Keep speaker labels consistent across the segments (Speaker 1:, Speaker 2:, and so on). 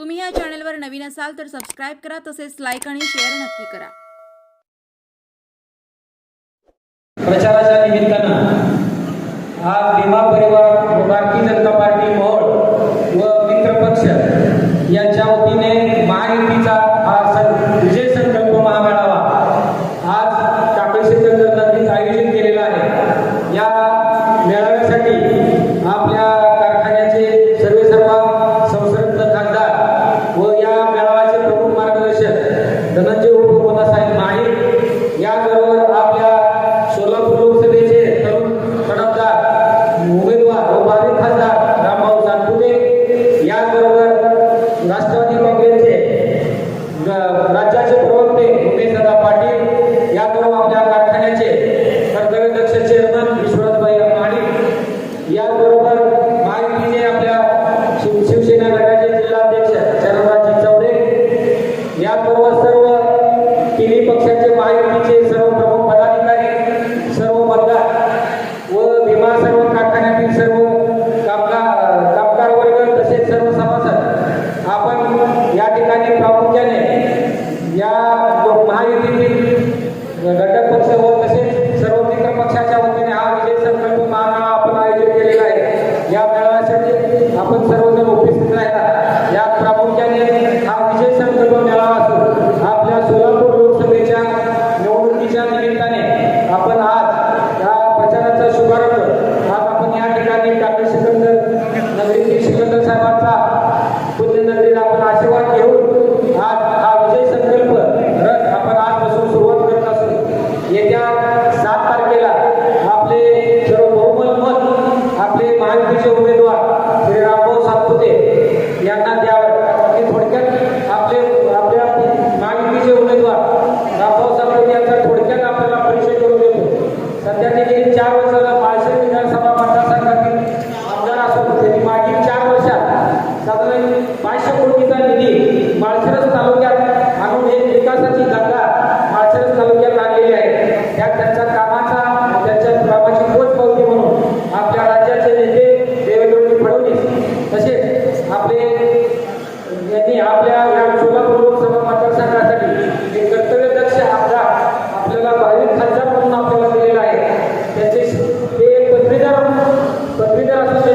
Speaker 1: तुम्ही या चॅनलवर नवीन असाल तर सबस्क्राईब करा तसेच लाईक आणि शेअर नक्की करा.
Speaker 2: प्रचाराच्या निमित्तानं हा विमा परिवार ಘಟಕ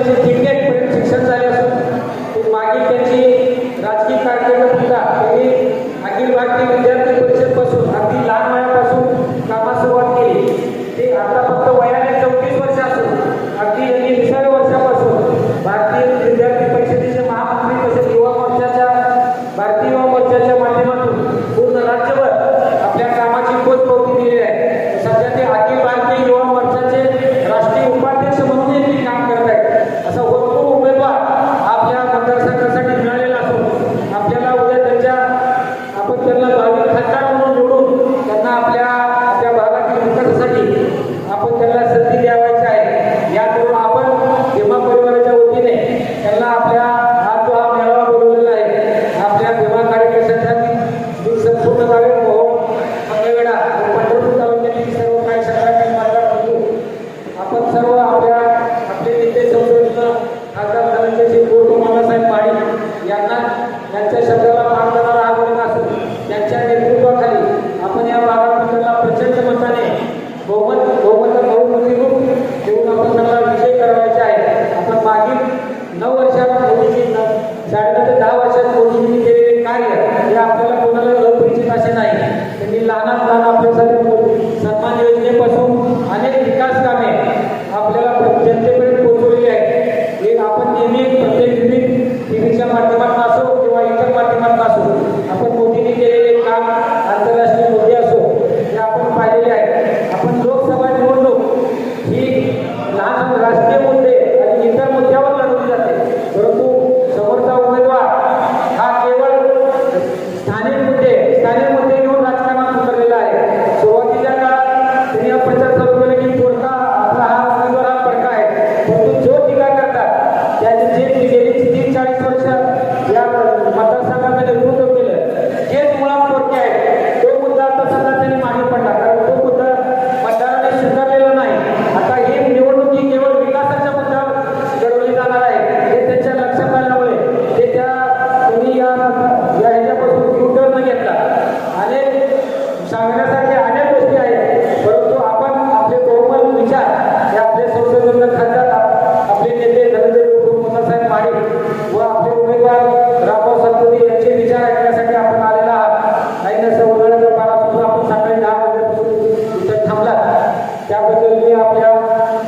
Speaker 2: de आपण सर्व आपल्या आपले नेते संसदेतलं खासदार धनंजय सिंग गोटो मामासाहेब पाटील यांना त्यांच्या शब्दाला मान देणारा हा असून त्यांच्या नेतृत्वाखाली आपण या बारामतीला प्रचंड मताने बहुमत बहुमत बहुमती रूप देऊन आपण सगळा विजय करायचा आहे. आपण मागील नऊ वर्षात मोदीजी साडेनऊ ते दहा वर्षात मोदीजींनी केलेले कार्य हे आपल्याला कोणाला